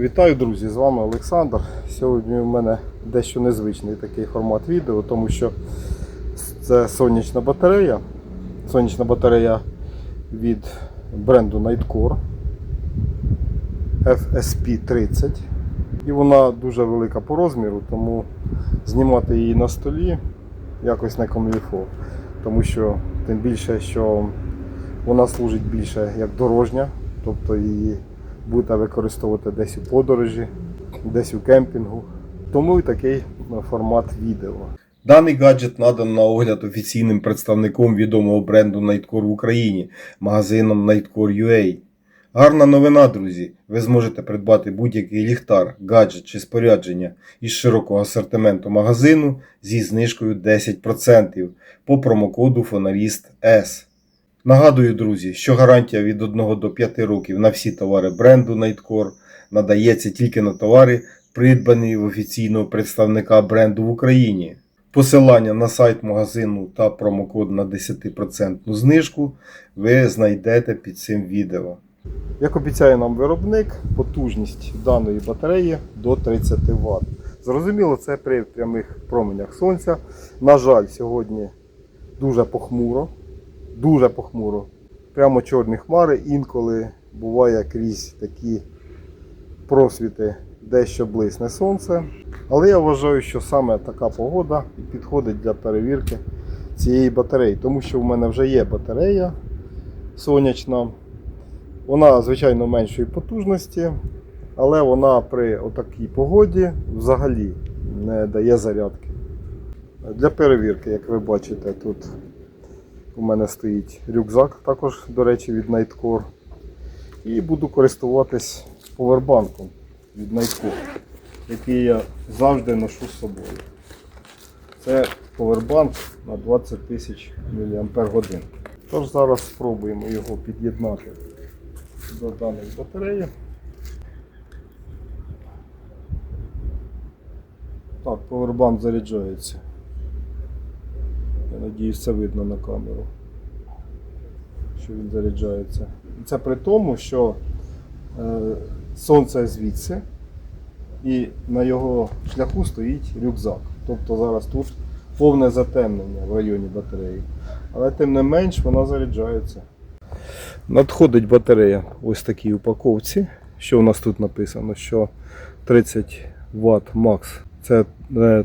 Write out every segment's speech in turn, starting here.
Вітаю, друзі! З вами Олександр. Сьогодні у мене дещо незвичний такий формат відео, тому що це сонячна батарея. Сонячна батарея від бренду Nightcore FSP30. І вона дуже велика по розміру, тому знімати її на столі якось не комліфо. Тому що тим більше, що вона служить більше як дорожня, тобто її будете використовувати десь у подорожі, десь у кемпінгу. Тому і такий е, формат відео. Даний гаджет надан на огляд офіційним представником відомого бренду Nightcore в Україні, магазином Nightcore.ua. Гарна новина, друзі! Ви зможете придбати будь-який ліхтар, гаджет чи спорядження із широкого асортименту магазину зі знижкою 10% по промокоду Фонаріст S. Нагадую, друзі, що гарантія від 1 до 5 років на всі товари бренду Nightcore надається тільки на товари, придбані в офіційного представника бренду в Україні. Посилання на сайт магазину та промокод на 10% знижку ви знайдете під цим відео. Як обіцяє нам виробник, потужність даної батареї до 30 Вт. Зрозуміло, це при прямих променях сонця. На жаль, сьогодні дуже похмуро дуже похмуро. Прямо чорні хмари, інколи буває крізь такі просвіти дещо блисне сонце. Але я вважаю, що саме така погода підходить для перевірки цієї батареї, тому що в мене вже є батарея сонячна. Вона, звичайно, меншої потужності, але вона при отакій погоді взагалі не дає зарядки. Для перевірки, як ви бачите, тут у мене стоїть рюкзак, також, до речі, від Nightcore. І буду користуватись повербанком від Nightcore, який я завжди ношу з собою. Це повербанк на 20 тисяч мАч. Тож зараз спробуємо його під'єднати до даної батареї. Так, повербанк заряджається. Я надіюсь, це видно на камеру, що він заряджається. Це при тому, що е, сонце звідси і на його шляху стоїть рюкзак. Тобто зараз тут повне затемнення в районі батареї. Але тим не менш вона заряджається. Надходить батарея ось такій упаковці. Що у нас тут написано? Що 30 Вт макс це е,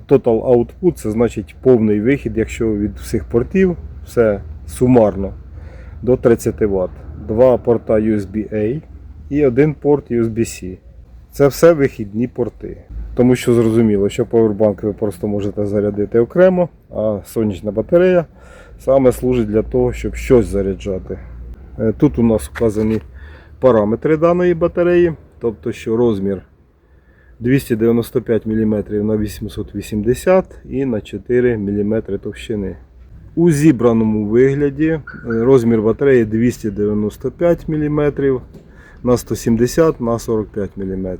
total output, це значить повний вихід, якщо від всіх портів все сумарно до 30 Вт. Два порта USB-A і один порт USB-C. Це все вихідні порти. Тому що зрозуміло, що повербанк ви просто можете зарядити окремо, а сонячна батарея саме служить для того, щоб щось заряджати. Е, Тут у нас вказані параметри даної батареї, тобто що розмір 295 мм на 880 і на 4 мм товщини. У зібраному вигляді е, розмір батареї 295 мм на 170 на 45 мм.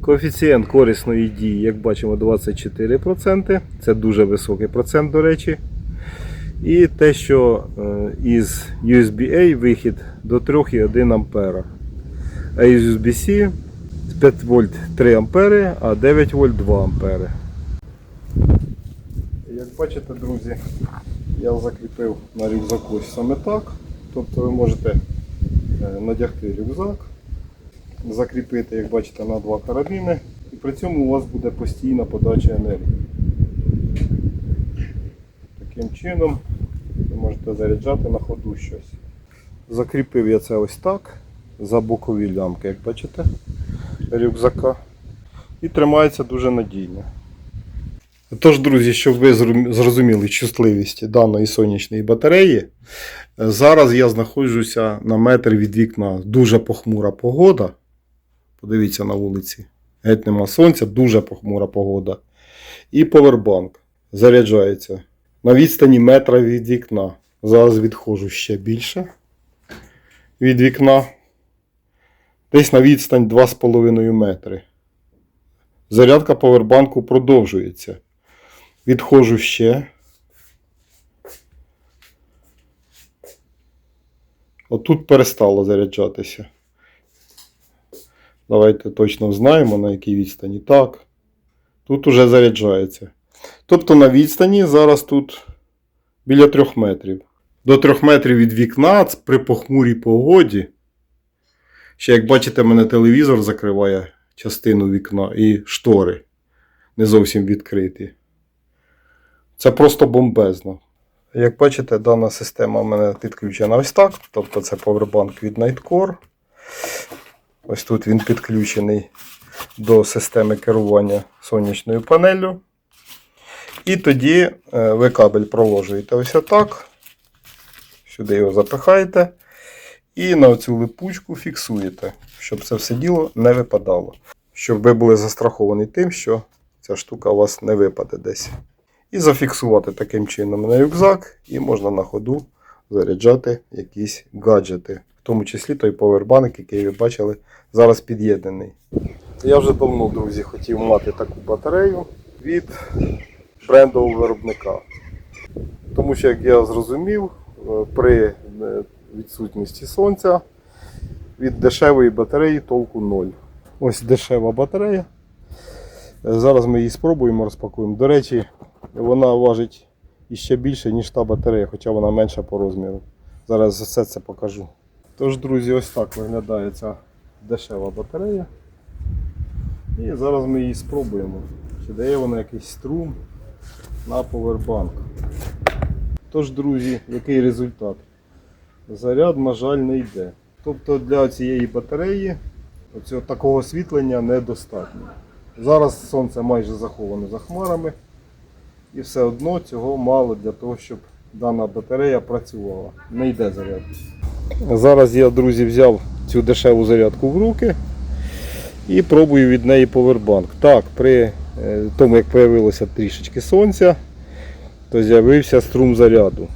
Коефіцієнт корисної дії, як бачимо, 24%. Це дуже високий процент, до речі. І те, що е, із USB-A вихід до 3,1 А. А із USB-C 5 вольт 3 ампери, а 9 вольт 2 ампери. Як бачите, друзі, я закріпив на рюкзаку ось саме так. Тобто ви можете е, надягти рюкзак, закріпити, як бачите, на два карабіни, і при цьому у вас буде постійна подача енергії. Таким чином ви можете заряджати на ходу щось. Закріпив я це ось так, за бокові лямки, як бачите рюкзака. І тримається дуже надійно. Тож, друзі, щоб ви зрозуміли чутливість даної сонячної батареї, е, зараз я знаходжуся на метр від вікна. Дуже похмура погода. Подивіться на вулиці. Геть нема сонця, дуже похмура погода. І повербанк заряджається на відстані метра від вікна. Зараз відходжу ще більше від вікна. Десь на відстань 2,5 метри. Зарядка повербанку продовжується. Відходжу ще. Отут перестало заряджатися. Давайте точно знаємо, на якій відстані. Так. Тут уже заряджається. Тобто на відстані зараз тут біля 3 метрів. До 3 метрів від вікна при похмурій погоді. Ще, як бачите, мене телевізор закриває частину вікна і штори не зовсім відкриті. Це просто бомбезно. Як бачите, дана система в мене підключена ось так. Тобто це повербанк від Nightcore. Ось тут він підключений до системи керування сонячною панеллю. І тоді е, ви кабель проложуєте ось отак. Сюди його запихаєте. І на цю липучку фіксуєте, щоб це все діло не випадало. Щоб ви були застраховані тим, що ця штука у вас не випаде десь. І зафіксувати таким чином на рюкзак, і можна на ходу заряджати якісь гаджети, в тому числі той повербанк, який ви бачили, зараз під'єднаний. Я вже давно, друзі, хотів мати таку батарею від брендового виробника. Тому що, як я зрозумів, е, при е, відсутності сонця від дешевої батареї толку ноль. Ось дешева батарея. Е, Зараз ми її спробуємо розпакуємо. До речі, вона важить іще більше, ніж та батарея, хоча вона менша по розміру. Зараз все це покажу. Тож, друзі, ось так виглядає ця дешева батарея. І зараз ми її спробуємо. Чи дає вона якийсь струм на повербанк. Тож, друзі, який результат? Заряд, на жаль, не йде. Тобто для цієї батареї оцього такого освітлення недостатньо. Зараз сонце майже заховане за хмарами. І все одно цього мало для того, щоб дана батарея працювала. Не йде заряд. Зараз я, друзі, взяв цю дешеву зарядку в руки і пробую від неї повербанк. Так, при е, тому, як з'явилося трішечки сонця, то з'явився струм заряду.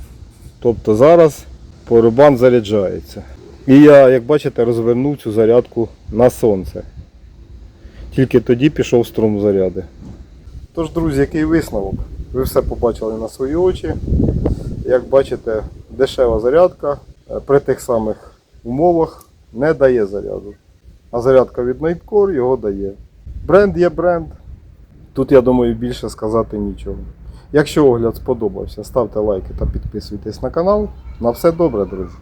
Тобто зараз повербанк заряджається. І я, як бачите, розвернув цю зарядку на сонце. Тільки тоді пішов струм заряди. Тож, друзі, який висновок? Ви все побачили на свої очі. Як бачите, дешева зарядка е, при тих самих умовах не дає заряду. А зарядка від Nightcore його дає. Бренд є бренд. Тут, я думаю, більше сказати нічого. Якщо огляд сподобався, ставте лайки та підписуйтесь на канал. На все добре, друзі!